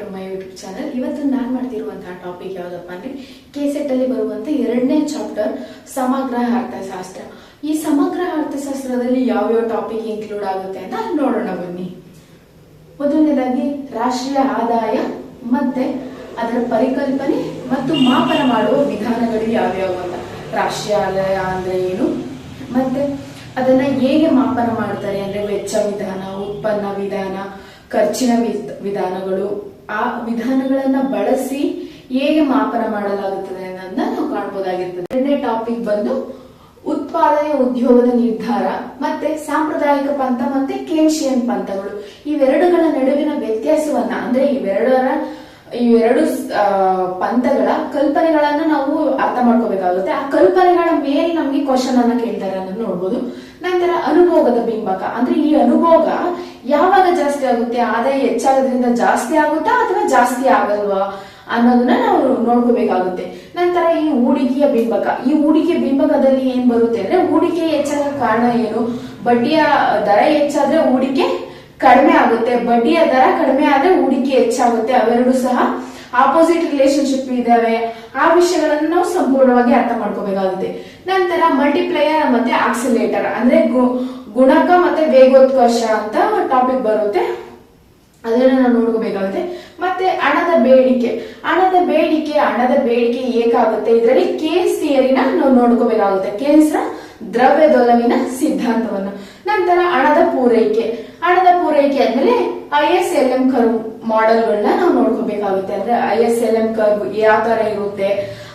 To my YouTube channel ಇವತ್ತು ನಾನು ಮಾಡ್ತಿರುವಂತಹ topic ಯಾವ್ದಪ್ಪ ಅಂದ್ರೆ ಕೆಸೆಟ್ ಅಲ್ಲಿ ಬರುವಂತ ಎರಡನೇ ಚಾಪ್ಟರ್ ಸಮಗ್ರ ಅರ್ಥಶಾಸ್ತ್ರ. ಈ ಸಮಗ್ರ ಅರ್ಥಶಾಸ್ತ್ರದಲ್ಲಿ ಯಾವ್ಯಾವ ಟಾಪಿಕ್ ಇನ್ಕ್ಲೂಡ್ ಆಗುತ್ತೆ ಅಂತ ನೋಡೋಣ ಬನ್ನಿ. ಮೊದಲನೇದಾಗಿ, ರಾಷ್ಟ್ರೀಯ ಆದಾಯ ಮತ್ತೆ ಅದರ ಪರಿಕಲ್ಪನೆ ಮತ್ತು ಮಾಪನ ಮಾಡುವ ವಿಧಾನಗಳು ಯಾವ್ಯಾವ ಅಂತ. ರಾಷ್ಟ್ರೀಯ ಆದಾಯ ಅಂದ್ರೆ ಏನು? ಮತ್ತೆ ಅದನ್ನ ಹೇಗೆ ಮಾಪನ ಮಾಡ್ತಾರೆ ಅಂದ್ರೆ ವೆಚ್ಚ ವಿಧಾನ, ಉತ್ಪನ್ನ ವಿಧಾನ, ಖರ್ಚಿನ ವಿಧಾನಗಳು ಆ ವಿಧಾನಗಳನ್ನ ಬಳಸಿ ಹೇಗೆ ಮಾಪನ ಮಾಡಲಾಗುತ್ತದೆ ಅನ್ನೋದನ್ನ ನಾವು ಕಾಣಬಹುದಾಗಿರ್ತದೆ ಎರಡನೇ ಟಾಪಿಕ್ ಬಂದು ಉತ್ಪಾದನೆ ಉದ್ಯೋಗದ ನಿರ್ಧಾರ, ಮತ್ತೆ ಸಾಂಪ್ರದಾಯಿಕ ಪಂಥ, ಮತ್ತೆ ಕೇನ್ಶಿಯನ್ ಪಂಥಗಳು. ಇವೆರಡುಗಳ ನಡುವಿನ ವ್ಯತ್ಯಾಸವನ್ನ, ಅಂದ್ರೆ ಇವೆರಡರ ಇವೆರಡು ಎರಡು ಪಂಥಗಳ ಕಲ್ಪನೆಗಳನ್ನ ನಾವು ಅರ್ಥ ಮಾಡ್ಕೋಬೇಕಾಗುತ್ತೆ. ಆ ಕಲ್ಪನೆಗಳ ಮೇಲೆ ನಮ್ಗೆ ಕ್ವಶನ್ ಅನ್ನ ಕೇಳ್ತಾರೆ ಅನ್ನೋದು ನೋಡ್ಬೋದು. ನಂತರ ಅನುಭೋಗದ ಬಿಂಬಕ. ಅಂದ್ರೆ ಈ ಅನುಭೋಗ ಯಾವಾಗ ಜಾಸ್ತಿ ಆಗುತ್ತೆ? ಆದಾಯ ಹೆಚ್ಚಾಗೋದ್ರಿಂದ ಜಾಸ್ತಿ ಆಗುತ್ತಾ ಅಥವಾ ಜಾಸ್ತಿ ಆಗಲ್ವಾ ಅನ್ನೋದನ್ನ ನಾವು ನೋಡ್ಕೋಬೇಕಾಗುತ್ತೆ. ನಂತರ ಈ ಹೂಡಿಕೆಯ ಬಿಂಬಕ. ಈ ಹೂಡಿಕೆ ಬಿಂಬಕದಲ್ಲಿ ಏನ್ ಬರುತ್ತೆ ಅಂದ್ರೆ, ಹೂಡಿಕೆ ಹೆಚ್ಚಾಗ ಕಾರಣ ಏನು? ಬಡ್ಡಿಯ ದರ ಹೆಚ್ಚಾದ್ರೆ ಹೂಡಿಕೆ ಕಡಿಮೆ ಆಗುತ್ತೆ, ಬಡ್ಡಿಯ ದರ ಕಡಿಮೆ ಆದ್ರೆ ಹೂಡಿಕೆ ಹೆಚ್ಚಾಗುತ್ತೆ. ಅವೆರಡು ಸಹ ಆಪೋಸಿಟ್ ರಿಲೇಶನ್ಶಿಪ್ ಇದಾವೆ. ಆ ವಿಷಯಗಳನ್ನು ನಾವು ಸಂಪೂರ್ಣವಾಗಿ ಅರ್ಥ ಮಾಡ್ಕೋಬೇಕಾಗುತ್ತೆ. ನಂತರ ಮಲ್ಟಿಪ್ಲೈಯರ್ ಮತ್ತೆ ಆಕ್ಸಿಲೇಟರ್ ಅಂದ್ರೆ ಗುಣಕ ಮತ್ತೆ ವೇಗೋತ್ಕರ್ಷ ಅಂತ ಟಾಪಿಕ್ ಬರುತ್ತೆ. ಅದನ್ನ ನಾವು ನೋಡ್ಕೋಬೇಕಾಗುತ್ತೆ. ಮತ್ತೆ ಹಣದ ಬೇಡಿಕೆ. ಹಣದ ಬೇಡಿಕೆ ಹಣದ ಬೇಡಿಕೆ ಏಕಾಗುತ್ತೆ ಇದರಲ್ಲಿ ಕೇಸ್ ಥಿಯರಿನ ನಾವು ನೋಡ್ಕೋಬೇಕಾಗುತ್ತೆ. ಕೇನ್ಸ್ ದ್ರವ್ಯದೊಲವಿನ ಸಿದ್ಧಾಂತವನ್ನ. ನಂತರ ಹಣದ ಪೂರೈಕೆ. ಹಣದ ಪೂರೈಕೆ ಆದ್ಮೇಲೆ I S L M curve ಮಾಡೆಲ್ಗಳನ್ನ ನಾವು ನೋಡ್ಕೋಬೇಕಾಗುತ್ತೆ. ಅಂದ್ರೆ I S L M curve ಯಾವ ತರ ಇರುತ್ತೆ?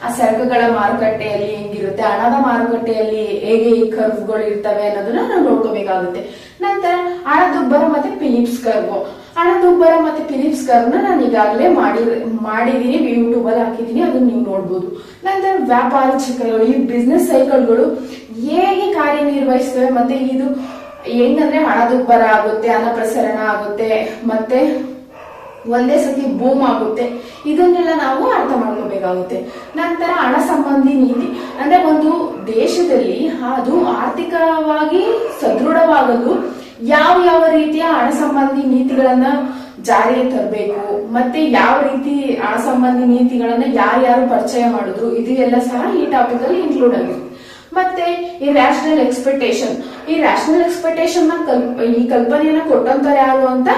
ಆ ಸರಕುಗಳ ಮಾರುಕಟ್ಟೆಯಲ್ಲಿ ಹೆಂಗಿರುತ್ತೆ? ಹಣದ ಮಾರುಕಟ್ಟೆಯಲ್ಲಿ ಹೇಗೆ ಈ ಕರ್ವ್ಗಳು ಇರ್ತವೆ ಅನ್ನೋದನ್ನ ನಾವು ನೋಡ್ಕೋಬೇಕಾಗುತ್ತೆ. ನಂತರ ಹಣದುಬ್ಬರ ಮತ್ತೆ ಫಿಲಿಪ್ಸ್ ಕರ್ವ್ ಹಣದುಬ್ಬರ ಮತ್ತೆ ಫಿಲಿಪ್ಸ್ ಕರ್ವ್ನ ನಾನು ಈಗಾಗಲೇ ಮಾಡಿ ಮಾಡಿದೀನಿ ಯೂಟ್ಯೂಬ್ ಅಲ್ಲಿ ಹಾಕಿದೀನಿ, ಅದನ್ನ ನೀವು ನೋಡ್ಬೋದು. ನಂತರ ವ್ಯಾಪಾರ ಚಕ್ರಗಳು ಈ ಬಿಸ್ನೆಸ್ ಸೈಕಲ್ಗಳು ಹೇಗೆ ಕಾರ್ಯನಿರ್ವಹಿಸ್ತವೆ ಮತ್ತೆ ಇದು ಹೆಂಗಂದ್ರೆ ಹಣದುಬ್ಬರ ಆಗುತ್ತೆ ಹಣ ಪ್ರಸರಣ ಆಗುತ್ತೆ, ಮತ್ತೆ ಒಂದೇ ಸತಿ ಬೂಮ್ ಆಗುತ್ತೆ. ಇದನ್ನೆಲ್ಲ ನಾವು ಅರ್ಥ ಮಾಡ್ಕೋಬೇಕಾಗುತ್ತೆ. ನಂತರ ಹಣ ಸಂಬಂಧಿ ನೀತಿ. ಅಂದ್ರೆ ಒಂದು ದೇಶದಲ್ಲಿ ಅದು ಆರ್ಥಿಕವಾಗಿ ಸದೃಢವಾಗಲು ಯಾವ ಯಾವ ರೀತಿಯ ಹಣ ಸಂಬಂಧಿ ನೀತಿಗಳನ್ನ ಜಾರಿಗೆ ತರಬೇಕು, ಮತ್ತೆ ಯಾವ ರೀತಿ ಹಣ ಸಂಬಂಧಿ ನೀತಿಗಳನ್ನ ಯಾರ್ಯಾರು ಪರಿಚಯ ಮಾಡಿದ್ರು, ಇದು ಎಲ್ಲ ಸಹ ಈ ಟಾಪಿಕ್ ಅಲ್ಲಿ ಇನ್ಕ್ಲೂಡ್ ಆಗಿರುತ್ತೆ ಮತ್ತೆ ಈ ರ್ಯಾಷನಲ್ ಎಕ್ಸ್ಪೆಕ್ಟೇಷನ್ ಈ ರ್ಯಾಷನಲ್ ಎಕ್ಸ್ಪೆಕ್ಟೇಷನ್ನ ಈ ಕಲ್ಪನೆಯನ್ನ ಕೊಟ್ಟಂತಾರೆ ಯಾರು ಅಂತ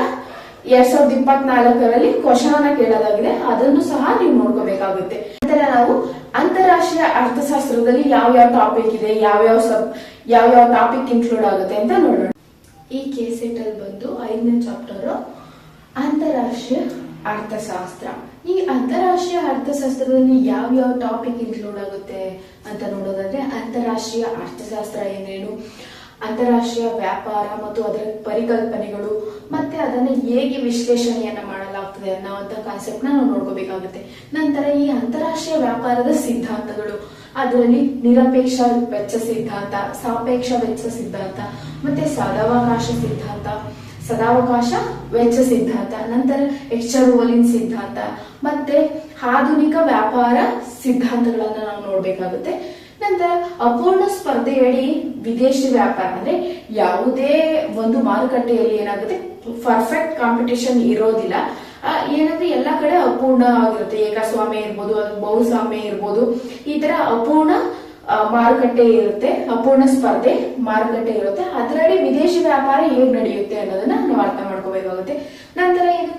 ಎರಡ್ ಸಾವಿರದ ಇಪ್ಪತ್ನಾಲ್ಕರಲ್ಲಿ ಕ್ವಶನ್ ಅನ್ನ ಕೇಳೋದಾಗಿದೆ. ಅದನ್ನು ಸಹ ನೀವು ನೋಡ್ಕೋಬೇಕಾಗುತ್ತೆ. ನಂತರ ನಾವು ಅಂತಾರಾಷ್ಟ್ರೀಯ ಅರ್ಥಶಾಸ್ತ್ರದಲ್ಲಿ ಯಾವ ಯಾವ ಟಾಪಿಕ್ ಇದೆ, ಯಾವ ಯಾವ ಸಬ್ ಯಾವ ಯಾವ ಟಾಪಿಕ್ ಇನ್ಕ್ಲೂಡ್ ಆಗುತ್ತೆ ಅಂತ ನೋಡೋಣ. ಈ ಕೇಸೆಟ್ ಅಲ್ಲಿ ಬಂದು ಐದನೇ ಚಾಪ್ಟರ್ ಅಂತಾರಾಷ್ಟ್ರೀಯ ಅರ್ಥಶಾಸ್ತ್ರ. ಈ ಅಂತಾರಾಷ್ಟ್ರೀಯ ಅರ್ಥಶಾಸ್ತ್ರದಲ್ಲಿ ಯಾವ ಯಾವ ಟಾಪಿಕ್ ಇನ್ಕ್ಲೂಡ್ ಆಗುತ್ತೆ ಅಂತ ನೋಡೋದಾದ್ರೆ, ಅಂತಾರಾಷ್ಟ್ರೀಯ ಅರ್ಥಶಾಸ್ತ್ರ ಏನೇನು, ಅಂತಾರಾಷ್ಟ್ರೀಯ ವ್ಯಾಪಾರ ಮತ್ತು ಅದರ ಪರಿಕಲ್ಪನೆಗಳು, ಮತ್ತೆ ಅದನ್ನ ಹೇಗೆ ವಿಶ್ಲೇಷಣೆಯನ್ನ ಮಾಡಲಾಗ್ತದೆ ಅಂತ ಕಾನ್ಸೆಪ್ಟ್ ನಾವು ನೋಡ್ಕೋಬೇಕಾಗುತ್ತೆ. ನಂತರ ಈ ಅಂತಾರಾಷ್ಟ್ರೀಯ ವ್ಯಾಪಾರದ ಸಿದ್ಧಾಂತಗಳು. ಅದರಲ್ಲಿ ನಿರಪೇಕ್ಷ ವೆಚ್ಚ ಸಿದ್ಧಾಂತ, ಸಾಪೇಕ್ಷ ವೆಚ್ಚ ಸಿದ್ಧಾಂತ, ಮತ್ತೆ ಸದಾವಕಾಶ ಸಿದ್ಧಾಂತ ಸದಾವಕಾಶ ವೆಚ್ಚ ಸಿದ್ಧಾಂತ. ನಂತರ ಎಕ್ಸ್ಚರ್ವೋಲಿನ್ ಸಿದ್ಧಾಂತ. ಮತ್ತೆ ಆಧುನಿಕ ವ್ಯಾಪಾರ ಸಿದ್ಧಾಂತಗಳನ್ನ ನಾವು ನೋಡ್ಬೇಕಾಗುತ್ತೆ. ನಂತರ ಅಪೂರ್ಣ ಸ್ಪರ್ಧೆಯಡಿ ವಿದೇಶಿ ವ್ಯಾಪಾರ ಅಂದ್ರೆ ಯಾವುದೇ ಒಂದು ಮಾರುಕಟ್ಟೆಯಲ್ಲಿ ಏನಾಗುತ್ತೆ? ಪರ್ಫೆಕ್ಟ್ ಕಾಂಪಿಟೇಷನ್ ಇರೋದಿಲ್ಲ. ಏನಂದ್ರೆ ಎಲ್ಲ ಕಡೆ ಅಪೂರ್ಣ ಆಗಿರುತ್ತೆ. ಏಕಸ್ವಾಮ್ಯ ಇರ್ಬೋದು ಬಹುಸ್ವಾಮ್ಯ ಇರ್ಬೋದು. ಈ ತರ ಅಪೂರ್ಣ ಮಾರುಕಟ್ಟೆ ಇರುತ್ತೆ ಅಪೂರ್ಣ ಸ್ಪರ್ಧೆ ಮಾರುಕಟ್ಟೆ ಇರುತ್ತೆ. ಅದರಲ್ಲಿ ವಿದೇಶಿ ವ್ಯಾಪಾರ ಹೇಗ್ ನಡೆಯುತ್ತೆ ಅನ್ನೋದನ್ನ ನಾವು ಅರ್ಥ ಮಾಡ್ಕೋಬೇಕಾಗುತ್ತೆ. ನಂತರ ಏನು?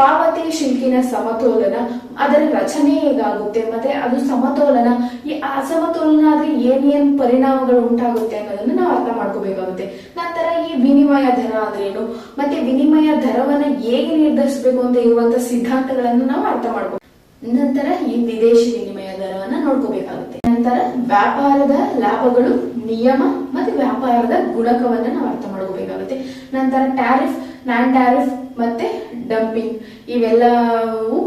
ಪಾವತಿ ಶಿಲ್ಕಿನ ಸಮತೋಲನ, ಅದರ ರಚನೆ ಹೇಗಾಗುತ್ತೆ, ಮತ್ತೆ ಅದು ಸಮತೋಲನ, ಈ ಅಸಮತೋಲನ ಆದ್ರೆ ಏನೇನ್ ಏನ್ ಪರಿಣಾಮಗಳು ಉಂಟಾಗುತ್ತೆ ಅನ್ನೋದನ್ನ ನಾವು ಅರ್ಥ ಮಾಡ್ಕೋಬೇಕಾಗುತ್ತೆ. ನಂತರ ಈ ವಿನಿಮಯ ದರ ಅಂದ್ರೇನು? ಮತ್ತೆ ವಿನಿಮಯ ದರವನ್ನ ಹೇಗೆ ನಿರ್ಧರಿಸಬೇಕು ಅಂತ ಇರುವಂತ ಸಿದ್ಧಾಂತಗಳನ್ನು ನಾವು ಅರ್ಥ ಮಾಡ್ಕೋ ನಂತರ ಈ ವಿದೇಶಿ ವಿನಿಮಯ ದರವನ್ನ ನೋಡ್ಕೋಬೇಕಾಗುತ್ತೆ. ನಂತರ ವ್ಯಾಪಾರದ ಲಾಭಗಳು, ನಿಯಮ ಮತ್ತೆ ವ್ಯಾಪಾರದ ಗುಣಕವನ್ನ ನಾವು ಅರ್ಥ ಮಾಡ್ಕೋಬೇಕಾಗುತ್ತೆ. ನಂತರ ಟ್ಯಾರಿಫ್ ನಾನ್ ಟ್ಯಾರಿಫ್ ಮತ್ತೆ ಡಂಪಿಂಗ್ ಇವೆಲ್ಲವೂ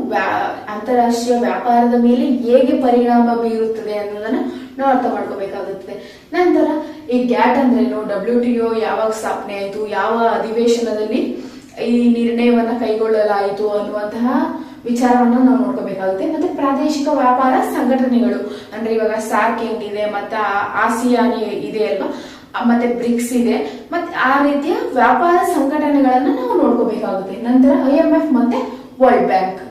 ಅಂತಾರಾಷ್ಟ್ರೀಯ ವ್ಯಾಪಾರದ ಮೇಲೆ ಹೇಗೆ ಪರಿಣಾಮ ಬೀರುತ್ತದೆ ಅನ್ನೋದನ್ನ ನಾವು ಅರ್ಥ ಮಾಡ್ಕೋಬೇಕಾಗುತ್ತದೆ. ನಂತರ ಈ ಗ್ಯಾಟ್ ಅಂದ್ರೇನು? ಡಬ್ಲ್ಯೂ ಟಿ ಒ ಯಾವಾಗ ಸ್ಥಾಪನೆ ಆಯಿತು? ಯಾವ ಅಧಿವೇಶನದಲ್ಲಿ ಈ ನಿರ್ಣಯವನ್ನ ಕೈಗೊಳ್ಳಲಾಯಿತು ಅನ್ನುವಂತಹ ವಿಚಾರವನ್ನ ನಾವು ನೋಡ್ಕೋಬೇಕಾಗುತ್ತೆ. ಮತ್ತೆ ಪ್ರಾದೇಶಿಕ ವ್ಯಾಪಾರ ಸಂಘಟನೆಗಳು. ಅಂದ್ರೆ ಇವಾಗ ಸಾರ್ಕ್ ಏನಿದೆ ಮತ್ತೆ ಆಸಿಯಾನ್ ಇದೆ ಅಲ್ವಾ? ಮತ್ತೆ ಬ್ರಿಕ್ಸ್ ಇದೆ. ಮತ್ತೆ ಆ ರೀತಿಯ ವ್ಯಾಪಾರ ಸಂಘಟನೆಗಳನ್ನ ನಾವು ನೋಡ್ಕೋಬೇಕಾಗುತ್ತೆ. ನಂತರ ಐ ಎಂ ಎಫ್ ಮತ್ತೆ ವರ್ಲ್ಡ್ ಬ್ಯಾಂಕ್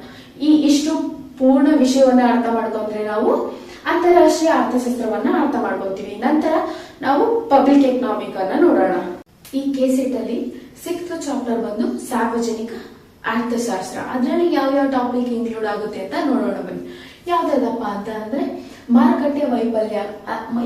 ಈ ಇಷ್ಟು ಪೂರ್ಣ ವಿಷಯವನ್ನ ಅರ್ಥ ಮಾಡ್ಕೊಂಡ್ರೆ ನಾವು ಅಂತಾರಾಷ್ಟ್ರೀಯ ಅರ್ಥಶಾಸ್ತ್ರವನ್ನ ಅರ್ಥ ಮಾಡ್ಕೊತೀವಿ. ನಂತರ ನಾವು ಪಬ್ಲಿಕ್ ಎಕನಾಮಿಕ್ ಅನ್ನ ನೋಡೋಣ. ಈ ಕೇಸೆಟ್ ಅಲ್ಲಿ ಸಿಕ್ಸ್ತ್ ಚಾಪ್ಟರ್ ಬಂದು ಸಾರ್ವಜನಿಕ ಅರ್ಥಶಾಸ್ತ್ರ. ಅದರಲ್ಲಿ ಯಾವ ಯಾವ ಟಾಪಿಕ್ ಇನ್ಕ್ಲೂಡ್ ಆಗುತ್ತೆ ಅಂತ ನೋಡೋಣ ಬನ್ನಿ. ಯಾವ್ದಾದಪ್ಪ ಅಂತ ಅಂದ್ರೆ ಮಾರುಕಟ್ಟೆ ವೈಫಲ್ಯ.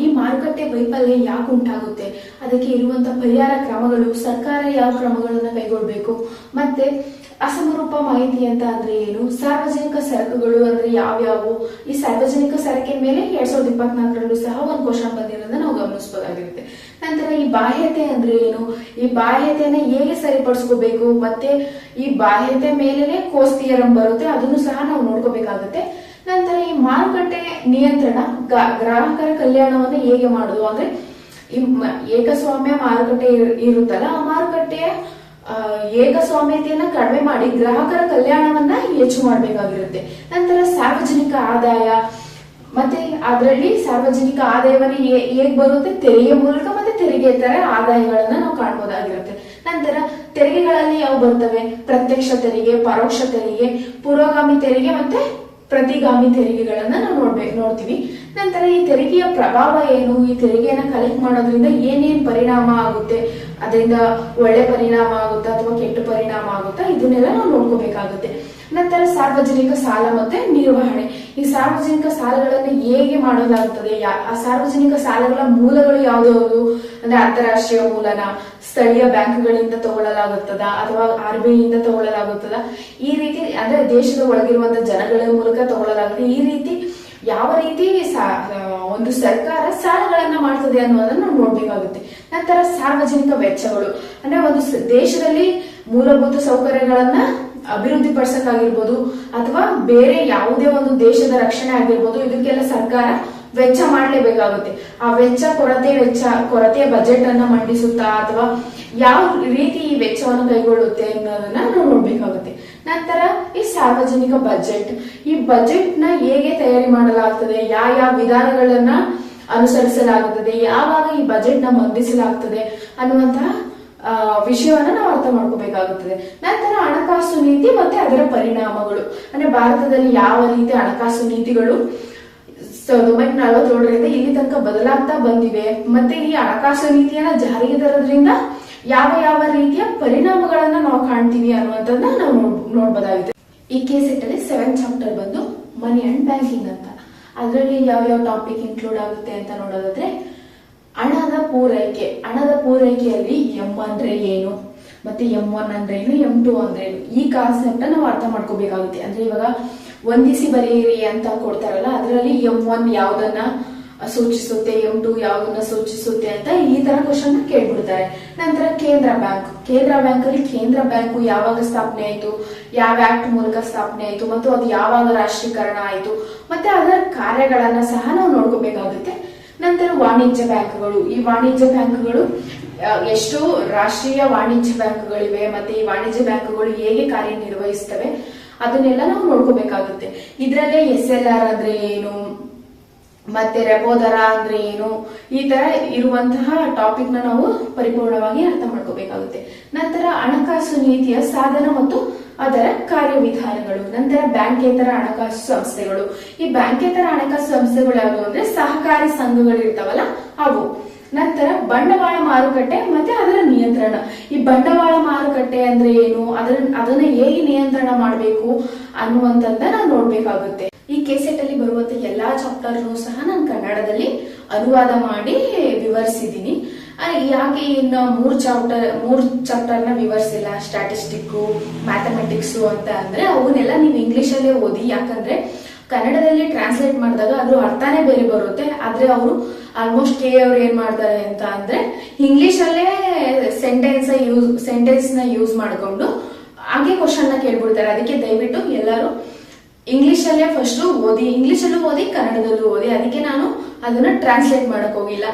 ಈ ಮಾರುಕಟ್ಟೆ ವೈಫಲ್ಯ ಯಾಕೆ ಉಂಟಾಗುತ್ತೆ? ಅದಕ್ಕೆ ಇರುವಂತ ಪರಿಹಾರ ಕ್ರಮಗಳು, ಸರ್ಕಾರ ಯಾವ ಕ್ರಮಗಳನ್ನ ಕೈಗೊಳ್ಬೇಕು? ಮತ್ತೆ ಅಸಮರೂಪ ಮಾಹಿತಿ ಅಂತ ಅಂದ್ರೆ ಏನು? ಸಾರ್ವಜನಿಕ ಸರಕುಗಳು ಅಂದ್ರೆ ಯಾವ್ಯಾವು? ಈ ಸಾರ್ವಜನಿಕ ಸರಕಿನ ಮೇಲೆ ಎರಡ್ ಸಾವಿರದ ಇಪ್ಪತ್ನಾಲ್ಕರಲ್ಲೂ ಸಹ ಒಂದು ಕ್ವಶನ್ ಬಂದಿರೋದನ್ನ ನಾವು ಗಮನಿಸಬಹುದಾಗಿರುತ್ತೆ ನಂತರ ಈ ಬಾಹ್ಯತೆ ಅಂದ್ರೆ ಏನು? ಈ ಬಾಹ್ಯತೆಯನ್ನ ಹೇಗೆ ಸರಿಪಡಿಸ್ಕೋಬೇಕು? ಮತ್ತೆ ಈ ಬಾಹ್ಯತೆ ಮೇಲೆನೆ ಕೋಸ್ತಿಯರಂ ಬರುತ್ತೆ, ಅದನ್ನು ಸಹ ನಾವು ನೋಡ್ಕೋಬೇಕಾಗುತ್ತೆ. ನಂತರ ಈ ಮಾರುಕಟ್ಟೆ ನಿಯಂತ್ರಣ ಗ್ರಾಹಕರ ಕಲ್ಯಾಣವನ್ನು ಹೇಗೆ ಮಾಡುದು? ಅಂದ್ರೆ ಏಕಸ್ವಾಮ್ಯ ಮಾರುಕಟ್ಟೆ ಇರ್- ಇರುತ್ತಲ್ಲ, ಆ ಮಾರುಕಟ್ಟೆಯ ಏಕಸ್ವಾಮ್ಯತೆಯನ್ನ ಕಡಿಮೆ ಮಾಡಿ ಗ್ರಾಹಕರ ಕಲ್ಯಾಣವನ್ನ ಹೆಚ್ಚು ಮಾಡಬೇಕಾಗಿರುತ್ತೆ. ನಂತರ ಸಾರ್ವಜನಿಕ ಆದಾಯ, ಮತ್ತೆ ಅದರಲ್ಲಿ ಸಾರ್ವಜನಿಕ ಆದಾಯವನ್ನು ಹೇಗ್ ಬರುತ್ತೆ? ತೆರಿಗೆ ಮೂಲಕ ಮತ್ತೆ ತೆರಿಗೆ ತರ ಆದಾಯಗಳನ್ನ ನಾವು ಕಾಣಬಹುದಾಗಿರುತ್ತೆ ನಂತರ ತೆರಿಗೆಗಳಲ್ಲಿ ಯಾವ ಬರ್ತವೆ? ಪ್ರತ್ಯಕ್ಷ ತೆರಿಗೆ, ಪರೋಕ್ಷ ತೆರಿಗೆ, ಪುರೋಗಾಮಿ ತೆರಿಗೆ ಮತ್ತೆ ಪ್ರತಿಗಾಮಿ ತೆರಿಗೆಗಳನ್ನ ನಾವು ನೋಡ್ಬೇಕು ನೋಡ್ತೀವಿ. ನಂತರ ಈ ತೆರಿಗೆಯ ಪ್ರಭಾವ ಏನು? ಈ ತೆರಿಗೆಯನ್ನ ಕಲೆಕ್ಟ್ ಮಾಡೋದ್ರಿಂದ ಏನೇನ್ ಪರಿಣಾಮ ಆಗುತ್ತೆ? ಅದರಿಂದ ಒಳ್ಳೆ ಪರಿಣಾಮ ಆಗುತ್ತಾ ಅಥವಾ ಕೆಟ್ಟ ಪರಿಣಾಮ ಆಗುತ್ತಾ? ಇದನ್ನೆಲ್ಲ ನಾವು ನೋಡ್ಕೋಬೇಕಾಗುತ್ತೆ. ನಂತರ ಸಾರ್ವಜನಿಕ ಸಾಲ ಮತ್ತೆ ನಿರ್ವಹಣೆ. ಈ ಸಾರ್ವಜನಿಕ ಸಾಲಗಳನ್ನು ಹೇಗೆ ಮಾಡಲಾಗುತ್ತದೆ ಆ ಸಾರ್ವಜನಿಕ ಸಾಲಗಳ ಮೂಲಗಳು ಯಾವ್ದಾವುದು ಅಂದ್ರೆ ಅಂತಾರಾಷ್ಟ್ರೀಯ ಮೂಲನ ಸ್ಥಳೀಯ ಬ್ಯಾಂಕ್ಗಳಿಂದ ತಗೊಳ್ಳಲಾಗುತ್ತದ? ಅಥವಾ ಆರ್ ಬಿ ಇಂದ ತಗೊಳ್ಳಲಾಗುತ್ತದ? ಈ ರೀತಿ ಅಂದ್ರೆ ದೇಶದ ಒಳಗಿರುವಂತಹ ಜನಗಳ ಮೂಲಕ ತಗೊಳ್ಳಲಾಗುತ್ತದೆ ಈ ರೀತಿ ಯಾವ ರೀತಿ ಒಂದು ಸರ್ಕಾರ ಸಾಲಗಳನ್ನ ಮಾಡ್ತದೆ ಅನ್ನೋದನ್ನ ನೋಡ್ಬೇಕಾಗುತ್ತೆ. ನಂತರ ಸಾರ್ವಜನಿಕ ವೆಚ್ಚಗಳು. ಅಂದ್ರೆ ಒಂದು ದೇಶದಲ್ಲಿ ಮೂಲಭೂತ ಸೌಕರ್ಯಗಳನ್ನ ಅಭಿವೃದ್ಧಿ ಪಡಿಸಕ್ಕಾಗಿರ್ಬೋದು ಅಥವಾ ಬೇರೆ ಯಾವುದೇ ಒಂದು ದೇಶದ ರಕ್ಷಣೆ ಆಗಿರ್ಬೋದು, ಇದಕ್ಕೆಲ್ಲ ಸರ್ಕಾರ ವೆಚ್ಚ ಮಾಡಲೇಬೇಕಾಗುತ್ತೆ. ಆ ವೆಚ್ಚ, ಕೊರತೆ ವೆಚ್ಚ, ಕೊರತೆಯ ಬಜೆಟ್ ಅನ್ನ ಮಂಡಿಸುತ್ತಾ ಅಥವಾ ಯಾವ ರೀತಿ ಈ ವೆಚ್ಚವನ್ನು ಕೈಗೊಳ್ಳುತ್ತೆ ಅನ್ನೋದನ್ನ ನಾವು ನೋಡ್ಬೇಕಾಗುತ್ತೆ. ನಂತರ ಈ ಸಾರ್ವಜನಿಕ ಬಜೆಟ್ ಈ ಬಜೆಟ್ನ ಹೇಗೆ ತಯಾರಿ ಮಾಡಲಾಗ್ತದೆ, ಯಾವ ಯಾವ ವಿಧಾನಗಳನ್ನ ಅನುಸರಿಸಲಾಗುತ್ತದೆ, ಯಾವಾಗ ಈ ಬಜೆಟ್ನ ಮಂಡಿಸಲಾಗ್ತದೆ ಅನ್ನುವಂತಹ ವಿಷಯವನ್ನ ನಾವು ಅರ್ಥ ಮಾಡ್ಕೋಬೇಕಾಗುತ್ತದೆ. ನಂತರ ಹಣಕಾಸು ನೀತಿ ಮತ್ತೆ ಅದರ ಪರಿಣಾಮಗಳು. ಅಂದ್ರೆ ಭಾರತದಲ್ಲಿ ಯಾವ ರೀತಿ ಹಣಕಾಸು ನೀತಿಗಳು ಸಾವಿರದ ಒಂಬೈನೂರ ನಲವತ್ತೇಳರಿಂದ ಇಲ್ಲಿ ತನಕ ಬದಲಾಗ್ತಾ ಬಂದಿವೆ, ಮತ್ತೆ ಈ ಹಣಕಾಸು ನೀತಿಯನ್ನ ಜಾರಿಗೆ ತರೋದ್ರಿಂದ ಯಾವ ಯಾವ ರೀತಿಯ ಪರಿಣಾಮಗಳನ್ನ ನಾವು ಕಾಣ್ತೀವಿ ಅನ್ನುವಂಥದ್ದನ್ನ ನಾವು ನೋಡ್- ನೋಡ್ಬೋದಾಗಿದೆ. ಈ ಕೆ ಅಲ್ಲಿ ಸೆವೆನ್ ಚಾಪ್ಟರ್ ಬಂದು ಮನಿ ಅಂಡ್ ಬ್ಯಾಂಕಿಂಗ್ ಅಂತ. ಅದರಲ್ಲಿ ಯಾವ ಯಾವ ಟಾಪಿಕ್ ಇನ್ಕ್ಲೂಡ್ ಆಗುತ್ತೆ ಅಂತ ನೋಡೋದಾದ್ರೆ ಹಣದ ಪೂರೈಕೆ ಹಣದ ಪೂರೈಕೆಯಲ್ಲಿ ಎಂ ಅಂದ್ರೆ ಏನು? ಮತ್ತೆ ಎಂ ಒನ್ ಅಂದ್ರೆ ಏನು? ಎಂ ಟು ಅಂದ್ರೆ ಏನು? ಈ ಕಾನ್ಸೆಪ್ಟ್ ನಾವು ಅರ್ಥ ಮಾಡ್ಕೋಬೇಕಾಗುತ್ತೆ. ಅಂದ್ರೆ ಇವಾಗ ಒಂದಿಸಿ ಬರೆಯಿರಿ ಅಂತ ಕೊಡ್ತಾರಲ್ಲ, ಅದರಲ್ಲಿ ಎಂ ಒನ್ ಯಾವ್ದನ್ನ ಸೂಚಿಸುತ್ತೆ ಎಂ ಟು ಯಾವ್ದನ್ನ ಸೂಚಿಸುತ್ತೆ ಅಂತ ಈ ತರ ಕ್ವಶನ್ ಕೇಳ್ಬಿಡ್ತಾರೆ. ನಂತರ ಕೇಂದ್ರ ಬ್ಯಾಂಕ್. ಕೇಂದ್ರ ಬ್ಯಾಂಕ್ ಅಲ್ಲಿ ಕೇಂದ್ರ ಬ್ಯಾಂಕು ಯಾವಾಗ ಸ್ಥಾಪನೆ ಆಯ್ತು? ಯಾವ ಆಕ್ಟ್ ಮೂಲಕ ಸ್ಥಾಪನೆ ಆಯ್ತು? ಮತ್ತು ಅದು ಯಾವಾಗ ರಾಷ್ಟ್ರೀಕರಣ ಆಯ್ತು? ಮತ್ತೆ ಅದರ ಕಾರ್ಯಗಳನ್ನ ಸಹ ನಾವು ನೋಡ್ಕೋಬೇಕಾಗುತ್ತೆ. ನಂತರ ವಾಣಿಜ್ಯ ಬ್ಯಾಂಕ್ಗಳು. ಈ ವಾಣಿಜ್ಯ ಬ್ಯಾಂಕ್ಗಳು ಎಷ್ಟೋ ರಾಷ್ಟ್ರೀಯ ವಾಣಿಜ್ಯ ಬ್ಯಾಂಕ್ಗಳಿವೆ, ಮತ್ತೆ ಈ ವಾಣಿಜ್ಯ ಬ್ಯಾಂಕ್ಗಳು ಹೇಗೆ ಕಾರ್ಯನಿರ್ವಹಿಸ್ತವೆ, ಅದನ್ನೆಲ್ಲ ನಾವು ನೋಡ್ಕೋಬೇಕಾಗುತ್ತೆ. ಇದರಲ್ಲೇ ಎಸ್ ಎಲ್ ಆರ್ ಅಂದ್ರೆ ಏನು, ಮತ್ತೆ ರೆಪೋ ದರ ಅಂದ್ರೆ ಏನು, ಈ ತರ ಇರುವಂತಹ ಟಾಪಿಕ್ನ ನಾವು ಪರಿಪೂರ್ಣವಾಗಿ ಅರ್ಥ ಮಾಡ್ಕೋಬೇಕಾಗುತ್ತೆ. ನಂತರ ಹಣಕಾಸು ನೀತಿಯ ಸಾಧನ ಮತ್ತು ಅದರ ಕಾರ್ಯವಿಧಾನಗಳು, ನಂತರ ಬ್ಯಾಂಕೇತರ ಹಣಕಾಸು ಸಂಸ್ಥೆಗಳು. ಈ ಬ್ಯಾಂಕೇತರ ಹಣಕಾಸು ಸಂಸ್ಥೆಗಳು ಯಾವುದು ಅಂದ್ರೆ ಸಹಕಾರಿ ಸಂಘಗಳು ಇರ್ತಾವಲ್ಲ ಅವು. ನಂತರ ಬಂಡವಾಳ ಮಾರುಕಟ್ಟೆ ಮತ್ತೆ ಅದರ ನಿಯಂತ್ರಣ. ಈ ಬಂಡವಾಳ ಮಾರುಕಟ್ಟೆ ಅಂದ್ರೆ ಏನು? ಅದರ, ಅದನ್ನ ಹೇಗೆ ನಿಯಂತ್ರಣ ಮಾಡಬೇಕು ಅನ್ನುವಂಥದ್ದ ನಾವು ನೋಡ್ಬೇಕಾಗುತ್ತೆ. ಈ ಕೆಸೆಟ್ ಅಲ್ಲಿ ಬರುವಂತ ಎಲ್ಲಾ ಚಾಪ್ಟರ್ನು ಸಹ ನಾನು ಕನ್ನಡದಲ್ಲಿ ಅನುವಾದ ಮಾಡಿ ವಿವರಿಸಿದ್ದೀನಿ ಯಾಕೆ ಇನ್ನು ಮೂರು ಚಾಪ್ಟರ್ ಮೂರು ಚಾಪ್ಟರ್ನ ವಿವರಿಸಿಲ್ಲ? ಸ್ಟ್ಯಾಟಿಸ್ಟಿಕ್ಕು ಮ್ಯಾಥಮೆಟಿಕ್ಸ್ ಅಂತ ಅಂದ್ರೆ ಅವನ್ನೆಲ್ಲ ನೀವು ಇಂಗ್ಲಿಷ್ ಅಲ್ಲೇ ಓದಿ, ಯಾಕಂದ್ರೆ ಕನ್ನಡದಲ್ಲಿ ಟ್ರಾನ್ಸ್ಲೇಟ್ ಮಾಡಿದಾಗ ಅದ್ರ ಅರ್ಥನೇ ಬೇರೆ ಬರುತ್ತೆ. ಆದರೆ ಅವರು ಆಲ್ಮೋಸ್ಟ್ ಕೆ ಅವ್ರು ಏನು ಮಾಡ್ತಾರೆ ಅಂತ ಅಂದ್ರೆ ಇಂಗ್ಲಿಷ್ ಅಲ್ಲೇ ಸೆಂಟೆನ್ಸ್ ಯೂಸ್ ಸೆಂಟೆನ್ಸ್ನ ಯೂಸ್ ಮಾಡ್ಕೊಂಡು ಹಾಗೆ ಕ್ವಶನ್ನ ಕೇಳ್ಬಿಡ್ತಾರೆ. ಅದಕ್ಕೆ ದಯವಿಟ್ಟು ಎಲ್ಲರೂ ಇಂಗ್ಲಿಷ್ ಅಲ್ಲೇ ಫಸ್ಟ್ ಓದಿ ಇಂಗ್ಲಿಷ್ ಅಲ್ಲೂ ಓದಿ, ಕನ್ನಡದಲ್ಲೂ ಓದಿ. ಅದಕ್ಕೆ ನಾನು ಅದನ್ನ ಟ್ರಾನ್ಸ್ಲೇಟ್ ಮಾಡಕ್ ಹೋಗಿಲ್ಲ.